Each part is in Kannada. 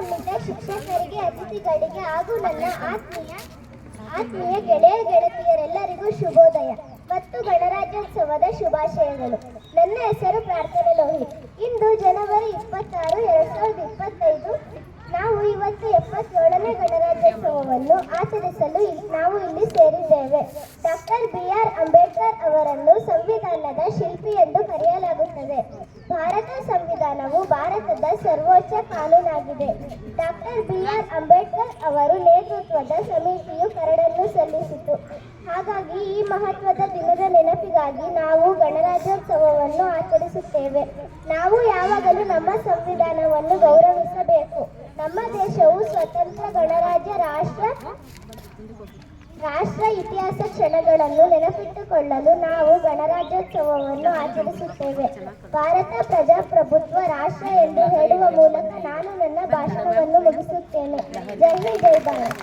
ಬಂದಿದ್ದ ಶಿಕ್ಷಕರಿಗೆ, ಅತಿಥಿಗಳಿಗೆ ಹಾಗೂ ನನ್ನ ಆತ್ಮೀಯ ಆತ್ಮೀಯ ಗೆಳೆಯ ಗೆಳತಿಯರೆಲ್ಲರಿಗೂ ಶುಭೋದಯ ಮತ್ತು ಗಣರಾಜ್ಯೋತ್ಸವದ ಶುಭಾಶಯಗಳು. ನನ್ನ ಹೆಸರು ಪ್ರಾರ್ಥನೆ ಲೋಹಿ. ಇಂದು ಜನವರಿ ಇಪ್ಪತ್ತಾರು, ಎರಡ್ ಸಾವಿರದ ಇಪ್ಪತ್ತೈದು. ನಾವು ಇವತ್ತು ಎಪ್ಪತ್ತೇಳನೇ ಗಣರಾಜ್ಯೋತ್ಸವವನ್ನು ಆಚರಿಸಲು ನಾವು ಇಲ್ಲಿ ಸೇರಿದ್ದೇವೆ. ಡಾಕ್ಟರ್ ಬಿ ಆರ್ ಅಂಬೇಡ್ಕರ್ ಅವರನ್ನು ಸಂವಿಧಾನದ ಶಿಲ್ಪಿ ಎಂದು ಕರೆಯಲಾಗುತ್ತದೆ. ಭಾರತ ಸಂವಿಧಾನವು ಭಾರತದ ಸರ್ವೋಚ್ಚ ಕಾನೂನಾಗಿದೆ. ಡಾಕ್ಟರ್ ಬಿ ಆರ್ ಅಂಬೇಡ್ಕರ್ ಅವರು ನೇತೃತ್ವದ ಸಮಿತಿಯು ಕರಡನ್ನು ಸಲ್ಲಿಸಿತು. ಹಾಗಾಗಿ ಈ ಮಹತ್ವದ ದಿನದ ನೆನಪಿಗಾಗಿ ನಾವು ಗಣರಾಜ್ಯೋತ್ಸವವನ್ನು ಆಚರಿಸುತ್ತೇವೆ. ನಾವು ಯಾವಾಗಲೂ ನಮ್ಮ ಸಂವಿಧಾನವನ್ನು ಗೌರವಿಸಬೇಕು. ನಮ್ಮ ದೇಶವು ಸ್ವತಂತ್ರ ಗಣರಾಜ್ಯ ರಾಷ್ಟ್ರ ರಾಷ್ಟ್ರ ಇತಿಹಾಸ ಕ್ಷಣಗಳನ್ನು ನೆನಪಿಟ್ಟುಕೊಳ್ಳಲು ನಾವು ಗಣರಾಜ್ಯೋತ್ಸವವನ್ನು ಆಚರಿಸುತ್ತೇವೆ ಭಾರತ ಪ್ರಜಾಪ್ರಭುತ್ವ ರಾಷ್ಟ್ರ ಎಂದು ಹೇಳುವ ಮೂಲಕ ನಾನು ನನ್ನ ಭಾಷಣವನ್ನು ಮುಗಿಸುತ್ತೇನೆ ಜೈ ಜೈ Bharat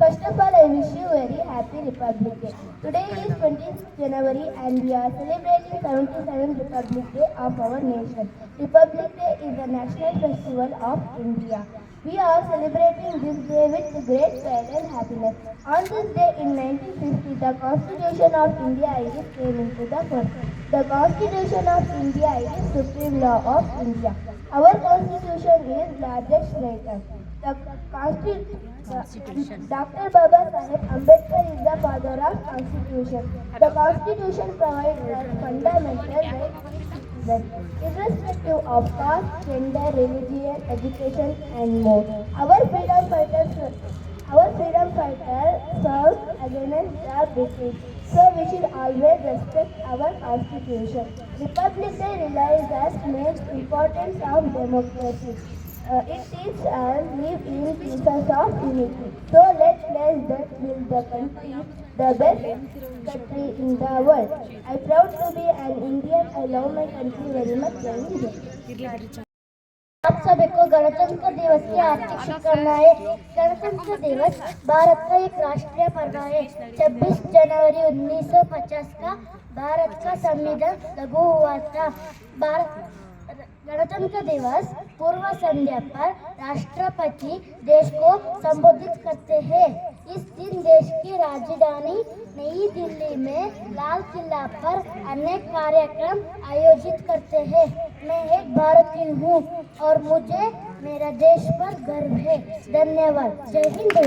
First of all, I wish you a very happy Republic Day. Today is 20th January and we are celebrating 77th Republic Day of our nation. Republic Day is a national festival of India. We are celebrating this day with great pride and happiness. On this day in 1950, the Constitution of India is came into the force. The Constitution of India is supreme law of India. Our Constitution is largest writer. The Constitution. Dr. Baba Sahib Ambedkar is the father of Constitution. The Constitution provides fundamental citizens, irrespective of caste, gender, religion, education, and more. Our freedom fighters, our freedom fighters served against the British. So we should always respect our Constitution. Republic Day realizes us makes importance of democracy. Uh, it teaches us live in pieces of unity. So let's pledge that build the country, the best country in the world. I'm proud to be an Indian. I love my country very much. Hind, Jai. आप सभी को गणतंत्र दिवस की हार्दिक शुभकामनाएँ गणतंत्र दिवस भारत का एक राष्ट्रीय पर्व है 26 जनवरी 1950 का भारत का संविधान लागू हुआ था भारत गणतंत्र दिवस पूर्व संध्या पर राष्ट्रपति देश को संबोधित करते हैं। इस दिन देश की राजधानी नई दिल्ली में लाल किला पर अनेक कार्यक्रम आयोजित करते हैं। मैं एक भारतीय हूँ और मुझे मेरा देश पर गर्व है। धन्यवाद। जय हिंद